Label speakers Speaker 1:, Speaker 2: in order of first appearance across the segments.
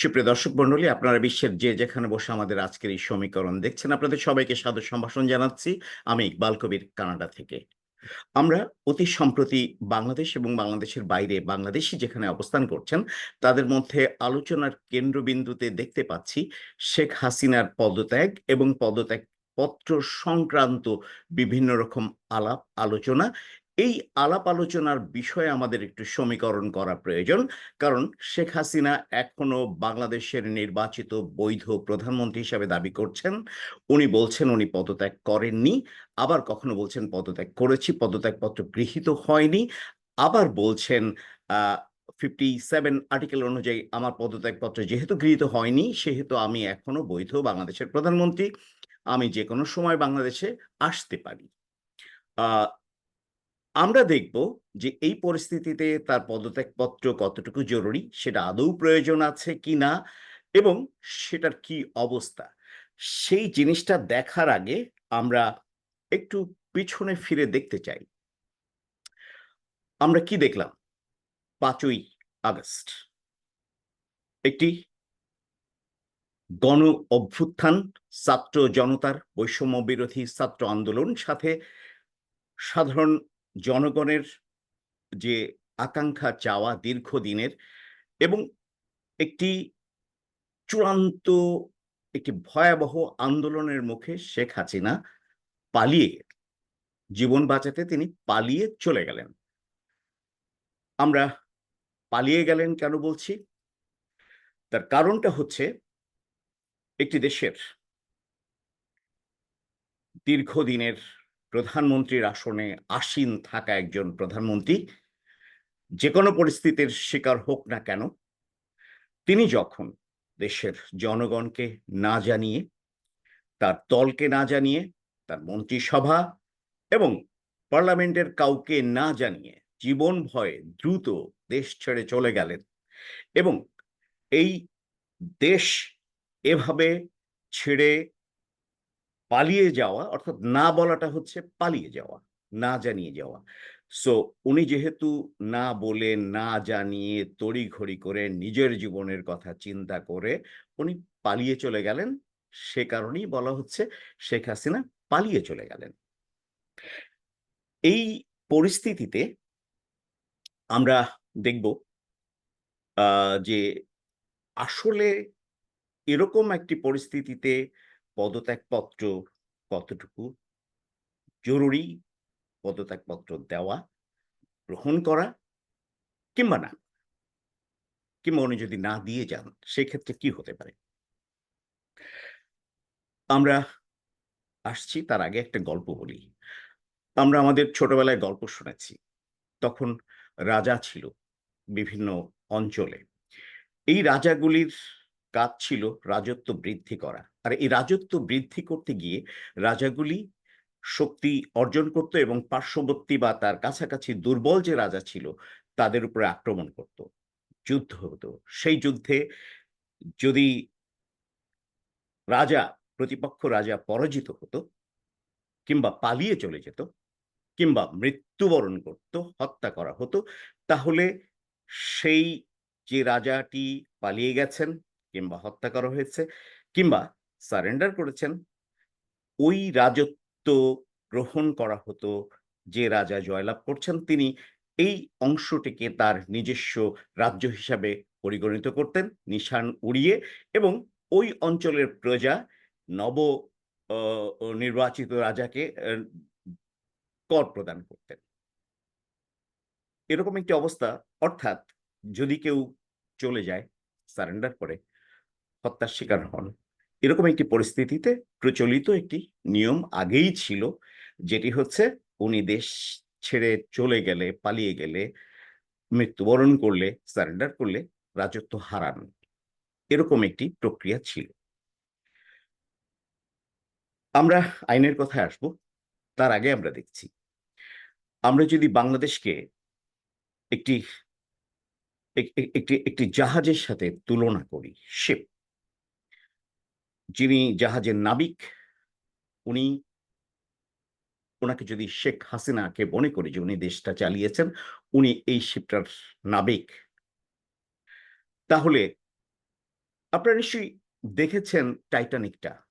Speaker 1: সুপ্রিয় দর্শক মন্ডলী, আপনারা বিশ্বের যে যেখানে বসে আমাদের আজকের এই সমীকরণ দেখছেন, আপনাদের সবাইকে সাদর সম্ভাষণ জানাচ্ছি আমি ইকবাল কবির, কানাডা থেকে। আমরা অতি সম্প্রতি বাংলাদেশ এবং বাংলাদেশের বাইরে বাংলাদেশি যেখানে অবস্থান করছেন, তাদের মধ্যে আলোচনার কেন্দ্রবিন্দুতে দেখতে পাচ্ছি শেখ হাসিনার পদত্যাগ এবং পদত্যাগ পত্র সংক্রান্ত বিভিন্ন রকম আলাপ, আলোচনা এই আলাপ আলোচনার বিষয়ে আমাদের একটু সমীকরণ করা প্রয়োজন। কারণ শেখ হাসিনা এখনও বাংলাদেশের নির্বাচিত বৈধ প্রধানমন্ত্রী হিসাবে দাবি করছেন। উনি বলছেন উনি পদত্যাগ করেননি। আবার কখনো বলছেন পদত্যাগ করেছি, পদত্যাগপত্র গৃহীত হয়নি। আবার বলছেন ফিফটি সেভেন আর্টিকেল অনুযায়ী আমার পদত্যাগপত্র যেহেতু গৃহীত হয়নি, সেহেতু আমি এখনও বৈধ বাংলাদেশের প্রধানমন্ত্রী। আমি যে কোনো সময় বাংলাদেশে আসতে পারি। আমরা দেখব যে এই পরিস্থিতিতে তার পদত্যাগপত্র কতটুকু জরুরি, সেটা আদৌ প্রয়োজন আছে কি না এবং সেটার কি অবস্থা? সেই জিনিসটা দেখার আগে আমরা একটু পিছনে ফিরে দেখতে চাই। আমরা কি দেখলাম? পাঁচই আগস্ট। একটি গণ অভ্যুত্থান, ছাত্র জনতার বৈষম্য বিরোধী ছাত্র আন্দোলন, সাথে সাধারণ জনগণের যে আকাঙ্ক্ষা চাওয়া দীর্ঘদিনের এবং একটি চূড়ান্ত, একটি ভয়াবহ আন্দোলনের মুখে শেখ হাসিনা পালিয়ে জীবন বাঁচাতে তিনি পালিয়ে চলে গেলেন। আমরা পালিয়ে গেলেন কেন বলছি? তার কারণটা হচ্ছে একটি দেশের দীর্ঘদিনের প্রধানমন্ত্রীর আসনে আসীন থাকা একজন প্রধানমন্ত্রী যে কোনো পরিস্থিতির শিকার হোক না কেন, তিনি যখন দেশের জনগণকে না জানিয়ে, তার দলকে না জানিয়ে, তার মন্ত্রিসভা এবং পার্লামেন্টের কাউকে না জানিয়ে জীবন ভয়ে দ্রুত দেশ ছেড়ে চলে গেলেন এবং এই দেশ এভাবে ছেড়ে পালিয়ে যাওয়া, অর্থাৎ না বলাটা হচ্ছে পালিয়ে যাওয়া, না জানিয়ে যাওয়া। সো উনি যেহেতু না বলে, না জানিয়ে, তড়িঘড়ি করে নিজের জীবনের কথা চিন্তা করে উনি পালিয়ে চলে গেলেন, সে কারণেই বলা হচ্ছে শেখ হাসিনা পালিয়ে চলে গেলেন। এই পরিস্থিতিতে আমরা দেখব যে আসলে এরকম একটি পরিস্থিতিতে পদত্যাগপত্র কতটুকু? জরুরি পদত্যাগপত্র দেওয়া, গ্রহণ করা কিংবা না? কিংবা উনি যদি না দিয়ে যান, সেক্ষেত্রে কি হতে পারে? আমরা আসছি, তার আগে একটা গল্প বলি। আমরা আমাদের ছোটবেলায় গল্প শুনেছি। তখন রাজা ছিল বিভিন্ন অঞ্চলে। এই রাজাগুলির কাজ ছিল রাজত্ব বৃদ্ধি করা। আর এই রাজত্ব বৃদ্ধি করতে গিয়ে রাজাগুলি শক্তি অর্জন করত এবং পার্শ্ববর্তী বা তার কাছাকাছি দুর্বল যে রাজা ছিল, তাদের উপরে আক্রমণ করত, যুদ্ধ হতো। সেই যুদ্ধে যদি রাজা, প্রতিপক্ষ রাজা পরাজিত হতো কিংবা পালিয়ে চলে যেত কিংবা মৃত্যুবরণ করত, হত্যা করা হতো, তাহলে সেই যে রাজাটি পালিয়ে গেছেন কিংবা হত্যা করা হয়েছে কিংবা সারেন্ডার করেছেন, ওই রাজত্ব গ্রহণ করা হতো, যে রাজা জয়লাভ করছেন তিনি, এই অংশটিকে তার নিজস্ব রাজ্য হিসাবে পরিগণিত করতেন, নিশান উড়িয়ে এবং ওই অঞ্চলের প্রজা, নব নির্বাচিত রাজাকে কর প্রদান করতেন। এরকম একটি অবস্থা, অর্থাৎ যদি কেউ চলে যায় সারেন্ডার করে হত্যার শিকার হন। এরকম একটি পরিস্থিতিতে প্রচলিত একটি নিয়ম আগেই ছিল, যেটি হচ্ছে উনি দেশ ছেড়ে চলে গেলে, পালিয়ে গেলে, মৃত্যুবরণ করলে সারেন্ডার করলে রাজত্ব হারান। এরকম একটি প্রক্রিয়া ছিল। আমরা আইনের কথায় আসব, তার আগে আমরা দেখছি। আমরা যদি বাংলাদেশকে একটি একটি একটি জাহাজের সাথে তুলনা করি শিপ যিনি জাহাজের নাবিক, উনি ওনাকে যদি শেখ হাসিনাকে মনে করি যে উনি দেশটা চালিয়েছেন, উনি এই শিপটার নাবিক। তাহলে আপনারা নিশ্চয়ই দেখেছেন টাইটানিকটা।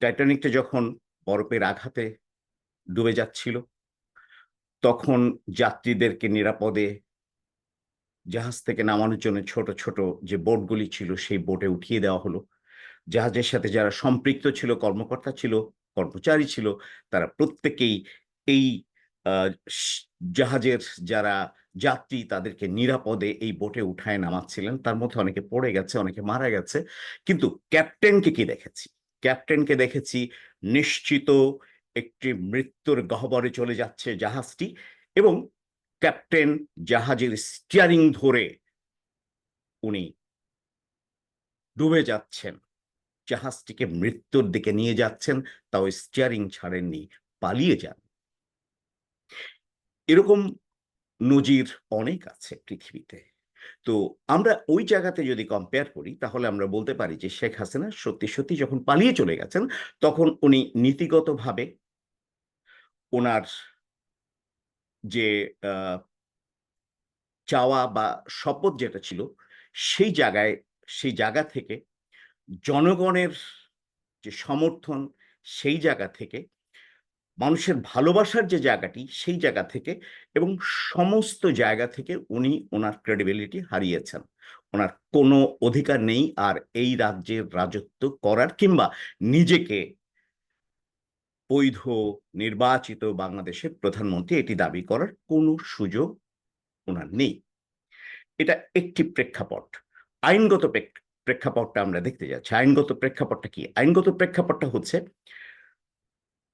Speaker 1: টাইটানিকটা যখন বরফের আঘাতে ডুবে যাচ্ছিল, তখন যাত্রীদেরকে নিরাপদে জাহাজ থেকে নামানোর জন্য ছোট ছোট যে বোটগুলি ছিল, সেই বোটে উঠিয়ে দেওয়া হলো। জাহাজের সাথে যারা সম্পৃক্ত ছিল, কর্মকর্তা ছিল, কর্মচারী ছিল, তারা প্রত্যেকেই এই জাহাজের যারা যাত্রী তাদেরকে নিরাপদে এই বোটে উঠায় নামাচ্ছিলেন। তার মধ্যে অনেকে পড়ে গেছে, অনেকে মারা গেছে। কিন্তু ক্যাপ্টেনকে কি দেখেছি? ক্যাপ্টেনকে দেখেছি, নিশ্চিত একটি মৃত্যুর গহ্বরে চলে যাচ্ছে জাহাজটি এবং ক্যাপ্টেন জাহাজের স্টিয়ারিং ধরে উনি ডুবে যাচ্ছেন। জাহাজটিকে মৃত্যুর দিকে নিয়ে যাচ্ছেন, তাও স্টিয়ারিং ছাড়েননি, পালিয়ে যান। এরকম নজির অনেক আছে পৃথিবীতে। তো আমরা ওই জায়গাতে যদি কম্পেয়ার করি, তাহলে আমরা বলতে পারি যে শেখ হাসিনা সত্যি সত্যি যখন পালিয়ে চলে গেছেন, তখন উনি নীতিগতভাবে ওনার যে চাওয়া বা শপথ যেটা ছিল, সেই জায়গায়, সেই জায়গা থেকে জনগণের যে সমর্থন সেই জায়গা থেকে, মানুষের ভালোবাসার যে জায়গাটি সেই জায়গা থেকে এবং সমস্ত জায়গা থেকে উনি ওনার ক্রেডিবিলিটি হারিয়েছেন। ওনার কোনো অধিকার নেই আর এই রাজ্যের রাজত্ব করার কিংবা নিজেকে বৈধ, নির্বাচিত বাংলাদেশের প্রধানমন্ত্রী এটি দাবি করার কোনো সুযোগ ওনার নেই। এটা একটি প্রেক্ষাপট। আইনগত প্রেক্ষাপটটা আমরা দেখতে যাচ্ছি। আইনগত প্রেক্ষাপটটা কি? আইনগত প্রেক্ষাপটটা হচ্ছে,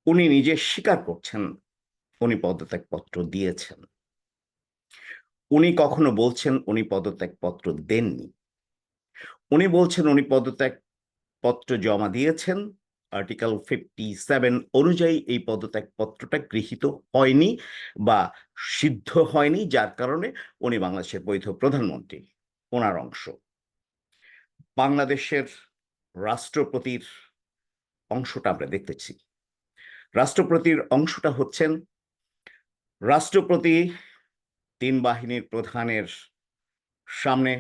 Speaker 1: উনি নিজে স্বীকার করছেন, উনি পদত্যাগপত্র দিয়েছেন। উনি কখনো বলছেন উনি পদত্যাগপত্র দেননি। উনি বলছেন উনি পদত্যাগ পত্র জমা দিয়েছেন। আর্টিকেল ফিফটি সেভেন অনুযায়ী এই পদত্যাগ পত্রটা গৃহীত হয়নি বা সিদ্ধ হয়নি, যার কারণে উনি বাংলাদেশের বৈধ প্রধানমন্ত্রী, ওনার অংশ। বাংলাদেশের রাষ্ট্রপতির অংশটা আমরা দেখতেছি। রাষ্ট্রপতির অংশটা হচ্ছেন রাষ্ট্রপতি তিন বাহিনীর প্রধানের সামনে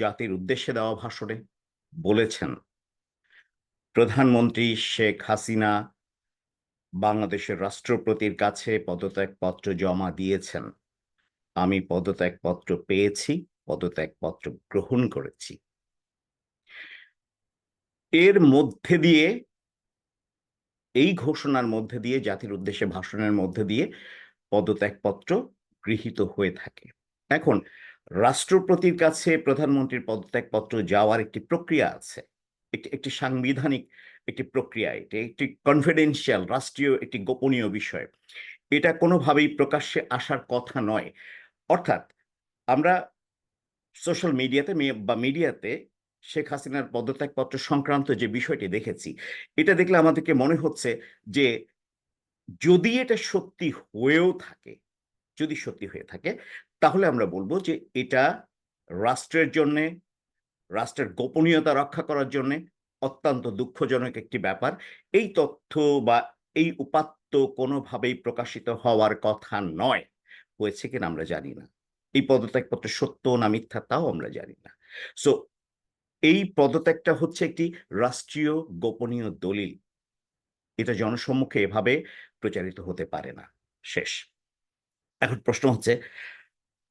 Speaker 1: জাতির উদ্দেশ্যে দেওয়া ভাষণে বলেছেন, প্রধানমন্ত্রী শেখ হাসিনা বাংলাদেশের রাষ্ট্রপতির কাছে পদত্যাগপত্র জমা দিয়েছেন। আমি পদত্যাগপত্র পেয়েছি, পদত্যাগপত্র গ্রহণ করেছি। এর মধ্যে দিয়ে, এই ঘোষণার মধ্যে দিয়ে, জাতির উদ্দেশ্যে ভাষণের মধ্যে দিয়ে পদত্যাগপত্র গৃহীত হয়ে থাকে। এখন, রাষ্ট্রপতির কাছে প্রধানমন্ত্রীর পদত্যাগপত্র যাওয়ার একটি প্রক্রিয়া আছে। একটি একটি সাংবিধানিক একটি প্রক্রিয়া, এটি একটি কনফিডেন্সিয়াল রাষ্ট্রীয় একটি গোপনীয় বিষয়। এটা কোনোভাবেই প্রকাশ্যে আসার কথা নয়। অর্থাৎ, আমরা সোশ্যাল মিডিয়াতে বা মিডিয়াতে শেখ হাসিনার পদত্যাগপত্র সংক্রান্ত যে বিষয়টি দেখেছি, এটা দেখলে আমাদেরকে মনে হচ্ছে যে যদি এটা সত্যি হয়েও থাকে, যদি সত্যি হয়ে থাকে, তাহলে আমরা বলব যে এটা রাষ্ট্রের জন্যে, রাষ্ট্রের গোপনীয়তা রক্ষা করার জন্যে অত্যন্ত দুঃখজনক একটি ব্যাপার। এই তথ্য বা এই উপাত্ত কোনোভাবেই প্রকাশিত হওয়ার কথা নয়। হয়েছে কিনা আমরা জানি না। এই পদত্যাগপত্র সত্য না মিথ্যা, তাও আমরা জানি না। সো এই পদত্যাগটা হচ্ছে একটি রাষ্ট্রীয় গোপনীয় দলিল। এটা জনসম্মুখে এভাবে প্রচারিত হতে পারে না। শেষ। এখন প্রশ্ন হচ্ছে,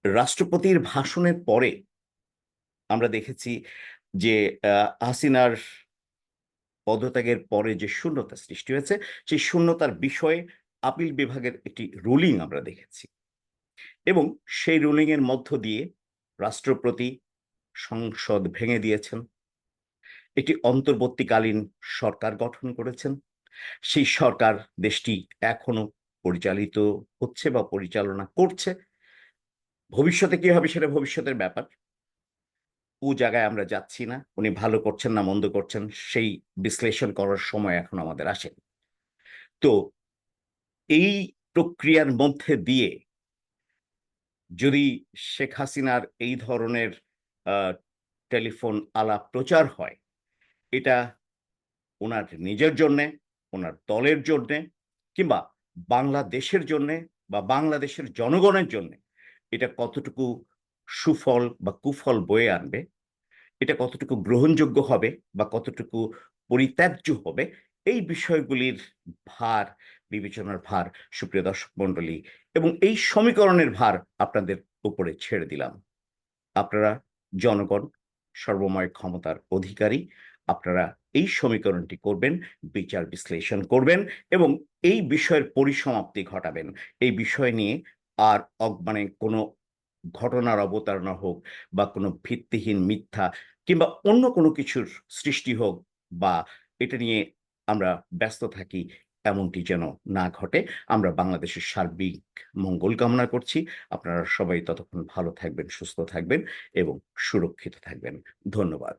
Speaker 1: রাষ্ট্রপতির ভাষণের পরে আমরা দেখেছি যে হাসিনার পদত্যাগের পরে যে শূন্যতা সৃষ্টি হয়েছে, সেই শূন্যতার বিষয়ে আপিল বিভাগের একটি রুলিং আমরা দেখেছি। এবং সেই রুলিং এর মধ্য দিয়ে রাষ্ট্রপতি সংসদ ভেঙে দিয়েছেন। একটি অন্তর্বর্তীকালীন সরকার গঠন করেছেন। সেই সরকার দেশটি এখনও পরিচালিত হচ্ছে বা পরিচালনা করছে। ভবিষ্যতে কি হবে সেটা ভবিষ্যতের ব্যাপার। ও জায়গায় আমরা যাচ্ছি না। উনি ভালো করছেন না মন্দ করছেন, সেই বিশ্লেষণ করার সময় এখন আমাদের আসেন। তো এই প্রক্রিয়ার মধ্যে দিয়ে যদি শেখ হাসিনার এই ধরনের টেলিফোন আলাপ প্রচার হয়, এটা ওনার নিজের জন্যে ওনার দলের জন্যে কিংবা বাংলাদেশের জন্যে বা বাংলাদেশের জনগণের জন্যে এটা কতটুকু সুফল বা কুফল বয়ে আনবে, এটা কতটুকু গ্রহণযোগ্য হবে বা কতটুকু পরিত্যাজ্য হবে, এই বিষয়গুলির ভার, বিবেচনার ভার সুপ্রিয় দর্শক মণ্ডলী এবং এই সমীকরণের ভার আপনাদের উপরে ছেড়ে দিলাম। আপনারা জনগণ, সর্বময় ক্ষমতার অধিকারী, আপনারা এই সমীকরণটি করবেন, বিচার বিশ্লেষণ করবেন এবং এই বিষয়ের পরিসমাপ্তি ঘটাবেন। এই বিষয় নিয়ে আর মানে কোনো ঘটনার অবতারণা হোক বা কোনো ভিত্তিহীন মিথ্যা কিংবা অন্য কোনো কিছুর সৃষ্টি হোক বা এটা নিয়ে আমরা ব্যস্ত থাকি এমনটি যেন না ঘটে। আমরা বাংলাদেশের সার্বিক মঙ্গল কামনা করছি। আপনারা সবাই ততক্ষণ ভালো থাকবেন, সুস্থ থাকবেন এবং সুরক্ষিত থাকবেন। ধন্যবাদ।